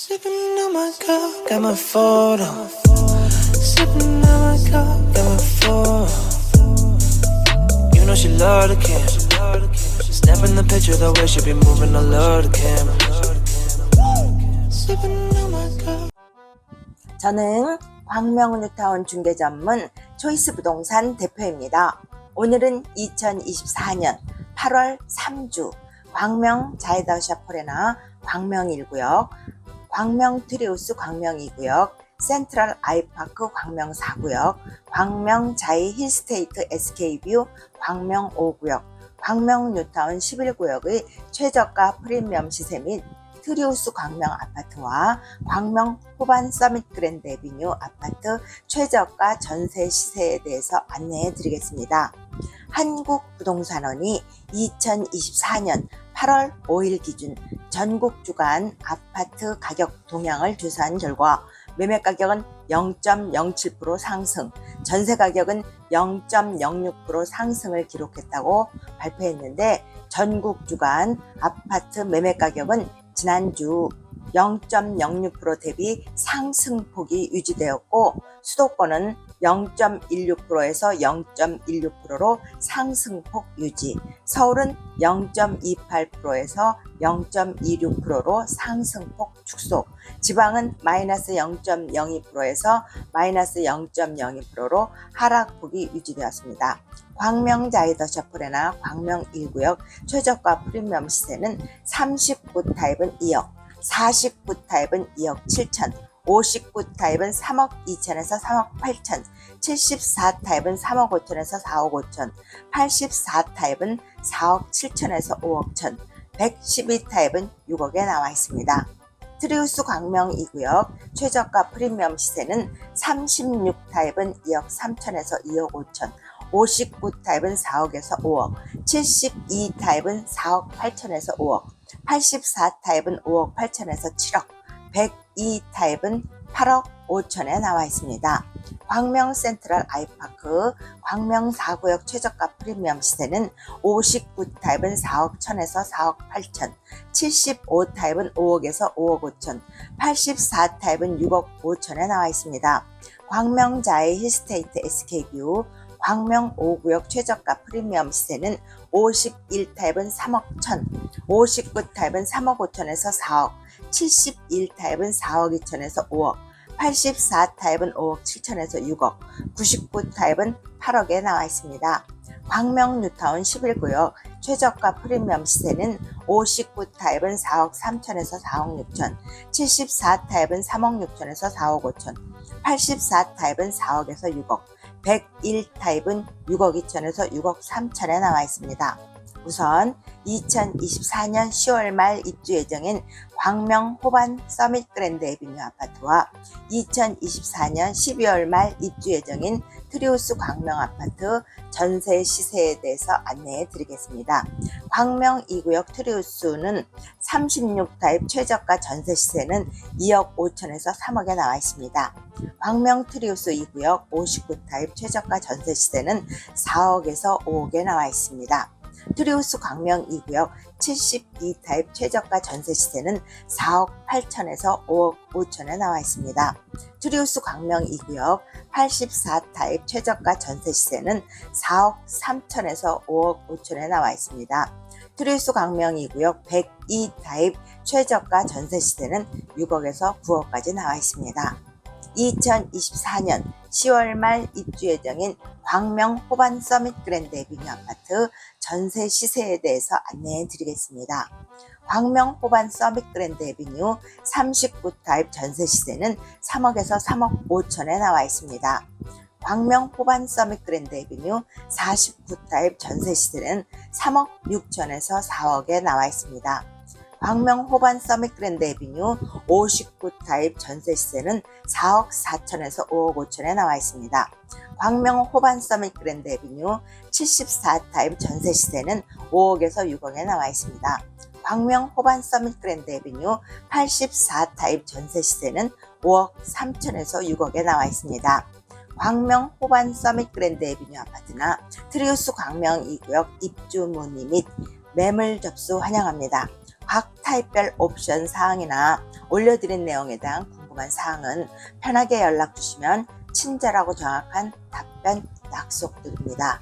Sipping on my cup, got my photo. Sipping on my cup, got my photo. You know she love the camera. Snapping the picture the way she be moving, I love the camera. Sipping on my cup. 저는 광명뉴타운 중개 전문 초이스 부동산 대표입니다. 오늘은 2024년 8월 3주 광명 자이더 샤퍼레나 광명 1구역, 광명 트리우스 광명 2구역, 센트럴 아이파크 광명 4구역, 광명 자이 힐스테이트 SK뷰 광명 5구역, 광명 뉴타운 11구역의 최저가 프리미엄 시세 및 트리우스 광명 아파트와 광명 호반 서밋 그랜드 에비뉴 아파트 최저가 전세 시세에 대해서 안내해 드리겠습니다. 한국부동산원이 2024년 8월 5일 기준 전국 주간 아파트 가격 동향을 조사한 결과 매매 가격은 0.07% 상승, 전세 가격은 0.06% 상승을 기록했다고 발표했는데 전국 주간 아파트 매매 가격은 지난주 0.06% 대비 상승폭이 유지되었고 수도권은 0.16%에서 0.16%로 상승폭 유지, 서울은 0.28%에서 0.26%로 상승폭 축소, 지방은 마이너스 0.02%에서 마이너스 0.02%로 하락폭이 유지되었습니다. 광명 자이더 셔플레나 광명 1구역 최저가 프리미엄 시세는 39 타입은 2억, 49 타입은 2억 7천, 59 타입은 3억 2천에서 3억 8천, 74 타입은 3억 5천에서 4억 5천, 84 타입은 4억 7천에서 5억 천, 112 타입은 6억에 나와 있습니다. 트리우스 광명 2구역 최저가 프리미엄 시세는 36 타입은 2억 3천에서 2억 5천, 59 타입은 4억에서 5억, 72 타입은 4억 8천에서 5억, 84 타입은 5억 8천에서 7억, 102 타입은 8억 5천에 나와 있습니다. 광명 센트럴 아이파크 광명 4구역 최저가 프리미엄 시세는 59 타입은 4억 1천에서 4억 8천, 75 타입은 5억에서 5억 5천, 84 타입은 6억 5천에 나와 있습니다. 광명자의 힐스테이트 SK뷰 광명 5구역 최저가 프리미엄 시세는 51 타입은 3억 1천, 59 타입은 3억 5천에서 4억, 71 타입은 4억 2천에서 5억, 84 타입은 5억 7천에서 6억, 99 타입은 8억에 나와 있습니다. 광명 뉴타운 11구역 최저가 프리미엄 시세는 59 타입은 4억 3천에서 4억 6천, 74 타입은 3억 6천에서 4억 5천, 84 타입은 4억에서 6억, 101 타입은 6억 2천에서 6억 3천에 나와 있습니다. 우선 2024년 10월 말 입주 예정인 광명 호반 서밋 그랜드 에비뉴 아파트와 2024년 12월 말 입주 예정인 트리우스 광명 아파트 전세 시세에 대해서 안내해 드리겠습니다. 광명 2구역 트리우스는 36타입 최저가 전세 시세는 2억 5천에서 3억에 나와 있습니다. 광명 트리우스 2구역 59타입 최저가 전세 시세는 4억에서 5억에 나와 있습니다. 트리우스 광명 2구역 72타입 최저가 전세 시세는 4억 8천에서 5억 5천에 나와 있습니다. 트리우스 광명 2구역 84타입 최저가 전세 시세는 4억 3천에서 5억 5천에 나와 있습니다. 트리우스 광명 2구역 102타입 최저가 전세 시세는 6억에서 9억까지 나와 있습니다. 2024년 10월 말 입주 예정인 광명 호반 서밋 그랜드 에비뉴 아파트 전세 시세에 대해서 안내해 드리겠습니다. 광명 호반 서밋 그랜드 에비뉴 39 타입 전세 시세는 3억에서 3억 5천에 나와 있습니다. 광명 호반 서밋 그랜드 에비뉴 49 타입 전세 시세는 3억 6천에서 4억에 나와 있습니다. 광명 호반 서밋 그랜드 에비뉴 59 타입 전세 시세는 4억 4천에서 5억 5천에 나와 있습니다. 광명 호반 서밋 그랜드 에비뉴 74 타입 전세 시세는 5억에서 6억에 나와 있습니다. 광명 호반 서밋 그랜드 에비뉴 84 타입 전세 시세는 5억 3천에서 6억에 나와 있습니다. 광명 호반 서밋 그랜드 에비뉴 아파트나 트리우스 광명 2구역 입주 문의 및 매물 접수 환영합니다. 각 타입별 옵션 사항이나 올려드린 내용에 대한 궁금한 사항은 편하게 연락 주시면 친절하고 정확한 답변 약속드립니다.